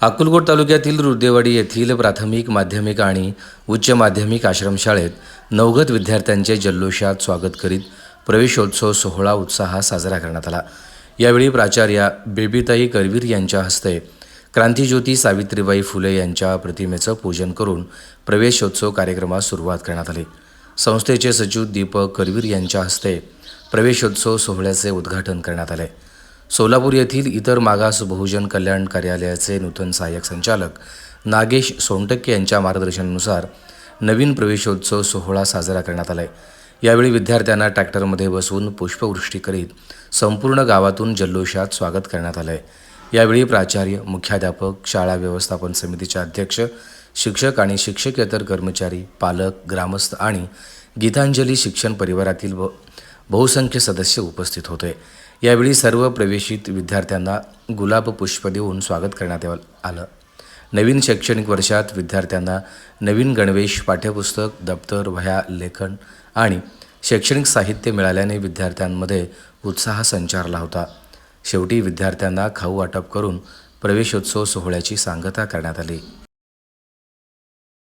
अक्कलकोट तालुक्यातील रुदेवाडी येथील प्राथमिक माध्यमिक आणि उच्च माध्यमिक आश्रमशाळेत नवगत विद्यार्थ्यांचे जल्लोषात स्वागत करीत प्रवेशोत्सव सोहळा उत्साहात साजरा करण्यात आला. यावेळी प्राचार्या बेबीताई करवीर यांच्या हस्ते क्रांतिज्योती सावित्रीबाई फुले यांच्या प्रतिमेचं पूजन करून प्रवेशोत्सव कार्यक्रमास सुरुवात करण्यात आली. संस्थेचे सचिव दीपक करवीर यांच्या हस्ते प्रवेशोत्सव सोहळ्याचे उद्घाटन करण्यात आले. सोलापूर येथील इतर मागास बहुजन कल्याण कार्यालयाचे नूतन सहाय्यक संचालक नागेश सोनटक्के यांच्या मार्गदर्शनानुसार नवीन प्रवेशोत्सव सोहळा साजरा करण्यात आला आहे यावेळी विद्यार्थ्यांना ट्रॅक्टरमध्ये बसवून पुष्पवृष्टी करीत संपूर्ण गावातून जल्लोषात स्वागत करण्यात आलं आहे यावेळी प्राचार्य मुख्याध्यापक शाळा व्यवस्थापन समितीचे अध्यक्ष शिक्षक आणि शिक्षकेतर कर्मचारी पालक ग्रामस्थ आणि गीतांजली शिक्षण परिवारातील ब बहुसंख्य सदस्य उपस्थित होते. यावेळी सर्व प्रवेशित विद्यार्थ्यांना गुलाब पुष्प देऊन स्वागत करण्यात आलं. नवीन शैक्षणिक वर्षात विद्यार्थ्यांना नवीन गणवेश पाठ्यपुस्तक दप्तर वह्या लेखन आणि शैक्षणिक साहित्य मिळाल्याने विद्यार्थ्यांमध्ये उत्साह संचारला होता. शेवटी विद्यार्थ्यांना खाऊ वाटप करून प्रवेशोत्सव सोहळ्याची सांगता करण्यात आली.